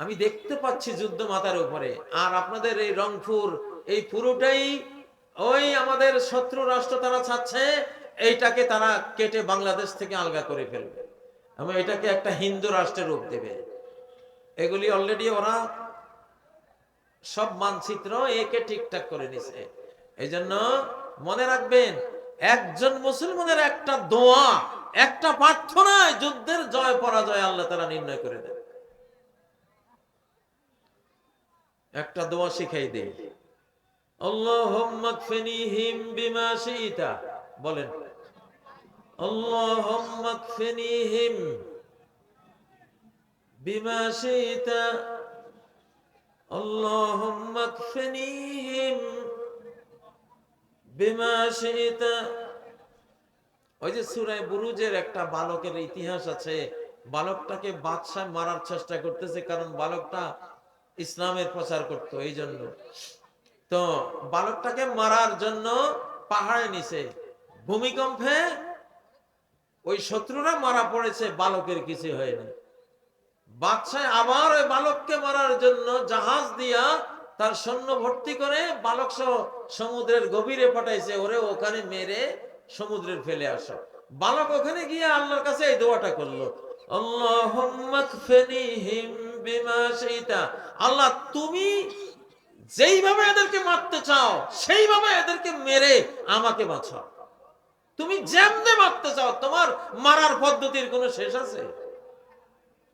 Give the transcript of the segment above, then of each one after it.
আমি দেখতে পাচ্ছি যুদ্ধ মাথার উপরে। আর আপনাদের এই রংপুর, এই পুরোটাই ওই আমাদের শত্রু রাষ্ট্র তারা চাচ্ছে, এইটাকে তারা কেটে বাংলাদেশ থেকে আলগা করে ফেলবে এবং এটাকে একটা হিন্দু রাষ্ট্রের রূপ দেবে। এগুলি অলরেডি ওরা সব মানচিত্র একে ঠিকঠাক করে নিছে। এই জন্য মনে রাখবেন, একজন মুসলমানের একটা দোয়া, একটা প্রার্থনায় যুদ্ধের জয়, পরাজয় আল্লাহ তারা নির্ণয় করে দেন। একটা দোয়া শিখাই দেই। বিমা বলেন। বিমা বিমা ওই যে সুরায় বুরুজের একটা বালকের ইতিহাস আছে। বালকটাকে বাদশাহ মারার চেষ্টা করতেছে কারণ বালকটা ইসলামের প্রচার করতো এই জন্য তো বালকটাকে মারার জন্য পাহাড়ে নিচে, ভূমিকম্পে ওই শত্রুরা মারা পড়েছে, বালকের কিছু হয়নি বাদশাহ আবার ওই বালককে মারার জন্য জাহাজ দিয়া তার সৈন্য ভর্তি করে বালক সহ সমুদ্রের গভীরে পাঠাইছে, ওরে ওখানে মেরে সমুদ্রে ফেলে আসো। বালক ওখানে গিয়ে আল্লাহর কাছে এই দোয়াটা করল, আল্লাহুম্মা কফিনিহিম আল্লাহ, তুমি যেইভাবে এদেরকে মারতে চাও, সেইভাবে এদেরকে মেরে আমাকে বাঁচাও। তুমি যেমনে মারতে চাও, তোমার মারার পদ্ধতির কোনো শেষ আছে?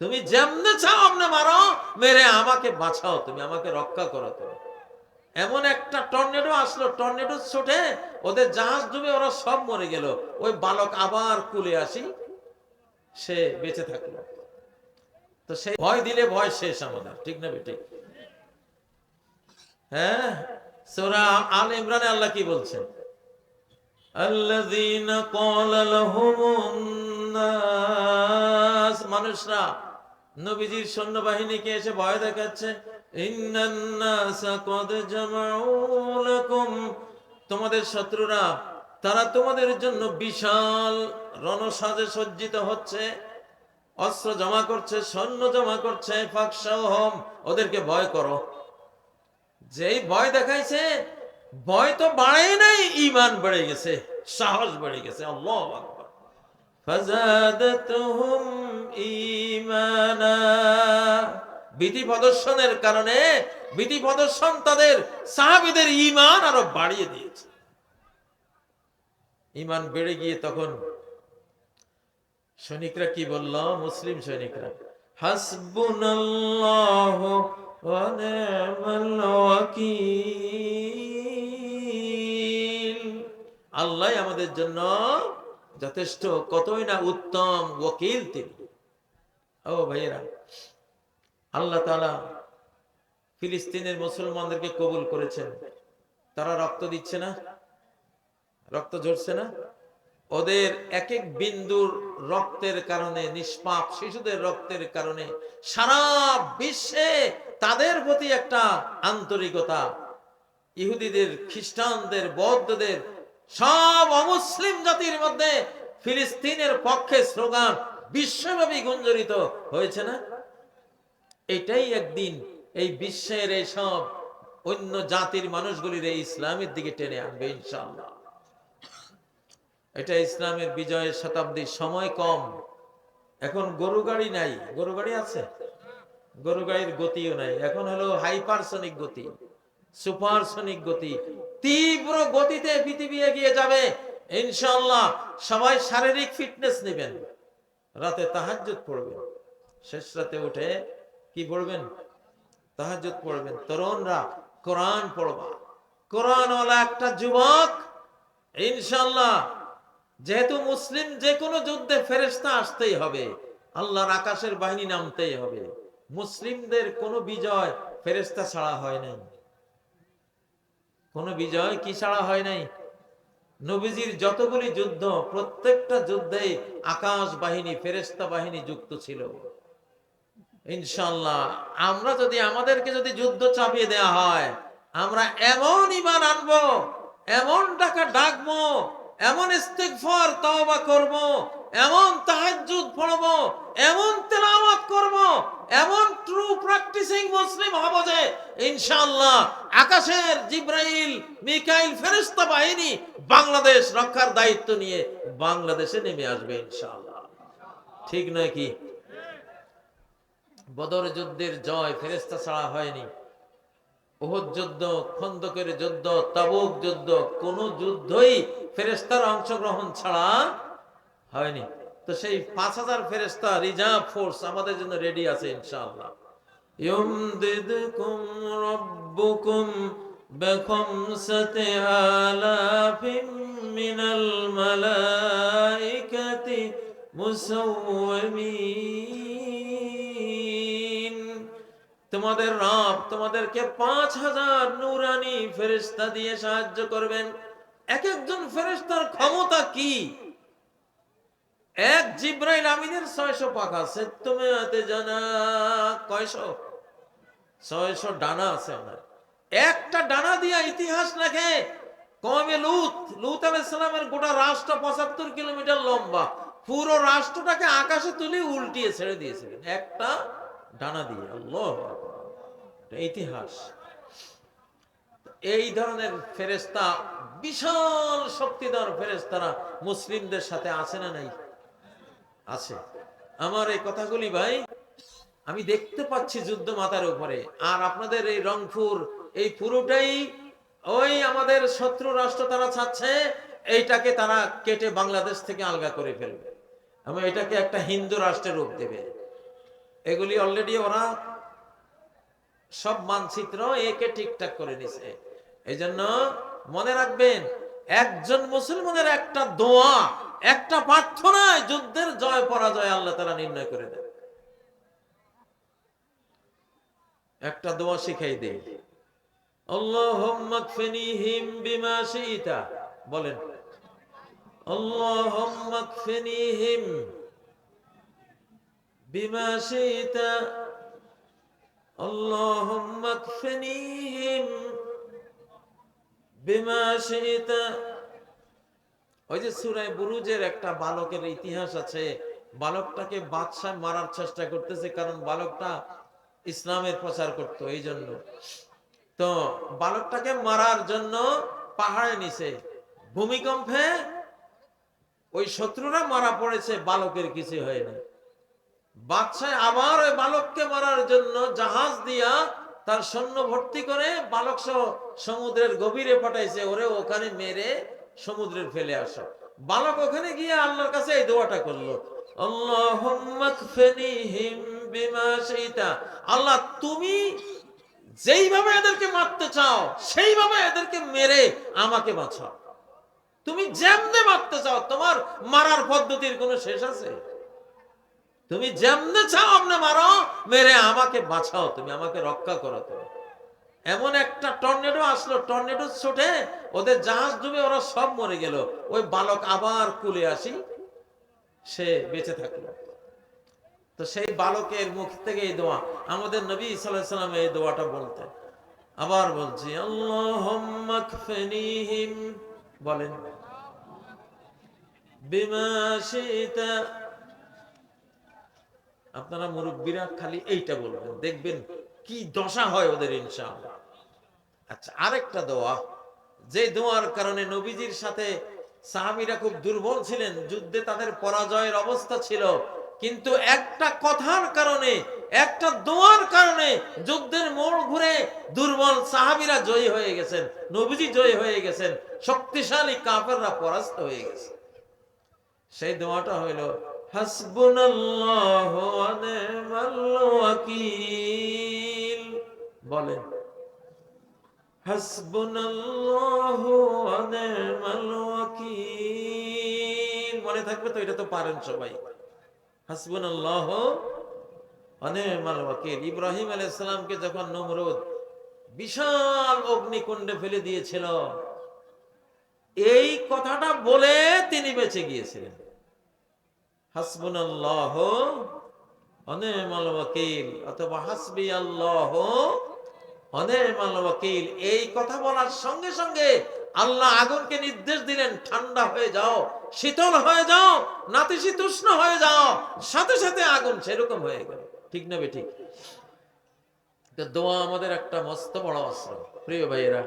তুমি যেমনে চাও আপনি মারো, মেরে আমাকে বাঁচাও, তুমি আমাকে রক্ষা করো তুমি। এমন একটা টর্নেডো আসলো, টর্নেডো ছোটে, ওদের জাহাজ ডুবে ওরা সব মরে গেল। ওই বালক আবার কুলে আসি, সে বেঁচে থাকল। তো সেই ভয় দিলে ভয় শেষ আমাদের ঠিক না ঠিক হ্যাঁ সোরা আল ইমরানে আল্লাহ কি বলছেন الذين قال لهم الناس মানুষরা নবীজির সৈন্যবাহিনীকে এসে ভয় দেখাচ্ছে ইন্নান নাসা কদ জামাউ লাকুম তোমাদের শত্রুরা তারা তোমাদের জন্য বিশাল রণসাজে সজ্জিত হচ্ছে অস্ত্র জমা করছে, সৈন্য জমা করছে ফাকসাহম ওদেরকে ভয় করো। যেই ভয় দেখাইছে, ভয় তো বাড়ে নাই ইমান বেড়ে গেছে, সাহস বেড়ে গেছে। বিধি প্রদর্শনের কারণে, বিধি প্রদর্শন তাদের সাহাবিদের ইমান আরও বাড়িয়ে দিয়েছে। ইমান বেড়ে গিয়ে তখন সৈনিকরা কি বলল? মুসলিম সৈনিকরা। হাসবুনাল্লাহু আল্লাহ আমাদের জন্য যথেষ্ট কতই না উত্তম ওকিল তিনি। ও ভাইয়েরা, আল্লাহ তাআলা ফিলিস্তিনের মুসলমানদেরকে কবুল করেছেন। তারা রক্ত দিচ্ছে না? রক্ত ঝরছে না? ওদের এক এক বিন্দুর রক্তের কারণে, নিষ্পাপ শিশুদের রক্তের কারণে সারা বিশ্বে তাদের প্রতি একটা আন্তরিকতা। ইহুদিদের, খ্রিস্টানদের, বৌদ্ধদের, সব অমুসলিম জাতির মধ্যে ফিলিস্তিনের পক্ষে স্লোগান বিশ্বব্যাপী গুঞ্জরিত হয়েছে না? এটাই একদিন এই বিশ্বের এই সব অন্য জাতির মানুষগুলির এই ইসলামের দিকে টেনে আনবে ইনশাআল্লাহ। এটা ইসলামের বিজয়ের শতাব্দীর সময় কম। এখন গরু গাড়ি নাই। গরু গাড়ি আছে? গরু গাড়ির গতিও নাই। এখন হলো হাইপারসনিক গতি, সুপারসনিক গতি। তীব্র গতিতে পৃথিবী এগিয়ে যাবে। ইনশাল্লাহ সবাই শারীরিক ফিটনেস নেবেন। রাতে তাহাজ্জুদ পড়বেন। শেষ রাতে উঠে কি পড়বেন? তাহাজ্জুদ পড়বেন। তরুণরা কোরআন পড়বা। কোরআনওয়ালা একটা যুবক, ইনশাআল্লাহ যেহেতু মুসলিম যে কোনো যুদ্ধে ফেরেস্তা আসতেই হবে। আল্লাহর আকাশের বাহিনী নামতেই হবে। মুসলিমদের কোনো বিজয় ফেরেস্তা ছাড়া হয় নাই। কোনো বিজয় কি ছাড়া হয় নাই? নবীজির যতগুলি যুদ্ধ, প্রত্যেকটা যুদ্ধে আকাশ বাহিনী ফেরেস্তা বাহিনী যুক্ত ছিল। ইনশাল্লাহ আমরা যদি আমাদেরকে যদি যুদ্ধ চাপিয়ে দেওয়া হয়, আমরা এমন ইমান আনব, এমন টাকা ডাকবো এমন ইস্তেগফার, তওবা করব, এমন তাহাজ্জুদ পড়ব, এমন তেলাওয়াত করব, এমন ট্রু প্র্যাকটিসিং মুসলিম হব যে ইনশাআল্লাহ আকাশের জিব্রাইল, মিকাইল ফেরেশতা বাহিনী বাংলাদেশ রক্ষার দায়িত্ব নিয়ে বাংলাদেশে নেমে আসবে ইনশাআল্লাহ। ঠিক নয় কি? বদর যুদ্ধের জয় ফেরেস্তা ছাড়া হয়নি। ওহদ যুদ্ধ খন্দকের যুদ্ধ তাবুক যুদ্ধ কোন যুদ্ধই ফেরেস্তার অংশগ্রহণ ছাড়া হয়নি তো সেই পাঁচ হাজার ফেরেস্তা রিজার্ভ ফোর্স আমাদের জন্য রেডি আছে ইনশাআল্লাহ يمددكم ربكم بخمسة آلاف من الملائكة مسومين তোমাদের রব তোমাদেরকে পাঁচ হাজার নুরানি ফেরেস্তা দিয়ে সাহায্য করবেন। এক একজন ফেরেস্তার ক্ষমতা কি? এক জিব্রাইল আমিনের ছয়শো পাখা সে তুমি হাতে জানা কয়শো? ছয়শো ডানা আছে ওনার একটা ডানা দিয়া ইতিহাস লেখে কমে লুত লুত আলাইসালামের গোটা রাষ্ট্র পঁচাত্তর কিলোমিটার লম্বা। পুরো রাষ্ট্রটাকে আকাশে তুলে উল্টিয়ে ছেড়ে দিয়েছিলেন। একটা ডানা দিয়ে, আল্লাহ ইতিহাস। এই ধরনের ফেরেস্তা বিশাল শক্তিধর ফেরেস্তারা মুসলিমদের সাথে আছে না নাই? আছে। আমার এই কথাগুলি ভাই, আমি দেখতে পাচ্ছি যুদ্ধ মাথার উপরে। আর আপনাদের এই রংপুর, এই পুরোটাই ওই আমাদের শত্রু রাষ্ট্র তারা চাচ্ছে, এইটাকে তারা কেটে বাংলাদেশ থেকে আলগা করে ফেলবে। এবং এটাকে একটা হিন্দু রাষ্ট্রের রূপ দেবে। এগুলি অলরেডি ওরা সব মানচিত্র একে ঠিকঠাক করে নিছে। এই জন্য মনে রাখবেন, একজন মুসলমানের একটা দোয়া, একটা প্রার্থনায় যুদ্ধের জয়, পরাজয় আল্লাহ তারা নির্ণয় করে দেন। একটা দোয়া শিখাই দেই। শিইতা। বলেন আল্লাহুম্মা কফিনিহিম বিমা শিইতা ওই যে সুরায় বুরুজের একটা বালকের ইতিহাস আছে। বালকটাকে বাদশাহ মারার চেষ্টা করতেছে, কারণ বালকটা ইসলামের প্রচার করতো এই জন্য তো বালকটাকে মারার জন্য পাহাড়ে নিচে ভূমিকম্পে ওই শত্রুরা মারা পড়েছে, বালকের কিছু হয়নি বাদশাহ আবার ওই বালককে মারার জন্য জাহাজ দিয়া তার সৈন্য ভর্তি করে বালক সহ সমুদ্রের গভীরে পাঠাইছে, ওরে ওখানে মেরে সমুদ্রে ফেলে আসো। বালক ওখানে গিয়ে আল্লাহর কাছে এই দোয়াটা করল আল্লাহ, তুমি যেইভাবে এদেরকে মারতে চাও, সেইভাবে এদেরকে মেরে আমাকে বাঁচাও। তুমি যেমনে মারতে চাও, তোমার মারার পদ্ধতির কোনো শেষ আছে? তুমি যেমনে চাও আপনি মারো, মেরে আমাকে বাঁচাও তুমি, আমাকে রক্ষা করো তুমি। এমন একটা টর্নেডো আসলো, টর্নেডো ছুটে, ওদের জাহাজ ডুবে ওরা সব মরে গেল। ওই বালক আবার কুলে আসি, সে বেঁচে থাকল। তো সেই বালকের মুখ থেকে এই দোয়া, আমাদের নবী সাল্লাল্লাহু সাল্লাম এই দোয়াটা বলতেন। আবার বলছি কফিনিহিম বলেন, বিমা আপনারা মুরব্বীরা খালি এইটা বলবেন, দেখবেন কি দশা হয় ওদের ইনশাআল্লাহ। আচ্ছা আরেকটা দোয়া, যে দোয়ার কারণে নবীজির সাথে সাহাবীরা খুব দুর্বল ছিলেন, যুদ্ধে তাদের পরাজয়ের অবস্থা ছিল, কিন্তু একটা কথার কারণে, একটা দোয়ার কারণে যুদ্ধের মোড় ঘুরে দুর্বল সাহাবীরা জয়ী হয়ে গেছেন, নবীজি জয়ী হয়ে গেছেন, শক্তিশালী কাফেররা পরাস্ত হয়ে গেছে। সেই দোয়াটা হইল হাসবুনাল্লাহু বলেন মনে থাকবে তো, এটা তো পারেন সবাই। হাসবুনাল্লাহু ওয়া নি'মাল ওয়াকিল। ইব্রাহিম আলাইহিস সালামকে যখন নমরুদ বিশাল অগ্নিকুণ্ডে ফেলে দিয়েছিল, এই কথাটা বলে তিনি বেঁচে গিয়েছিলেন। হাসবুনাল্লাহ অনেমাল ওয়াকিল, অথবা হাসবি আল্লাহ অনেমাল ওয়াকিল। এই কথা বলার সঙ্গে সঙ্গে আল্লাহ আগুনকে নির্দেশ দিলেন, ঠান্ডা হয়ে যাও, শীতল হয়ে যাও, নাতিশীতোষ্ণ হয়ে যাও, সাথে সাথে আগুন সেরকম হয়ে গেল। ঠিক না ঠিক দোয়া আমাদের একটা মস্ত বড় অস্ত্র। প্রিয় ভাইয়েরা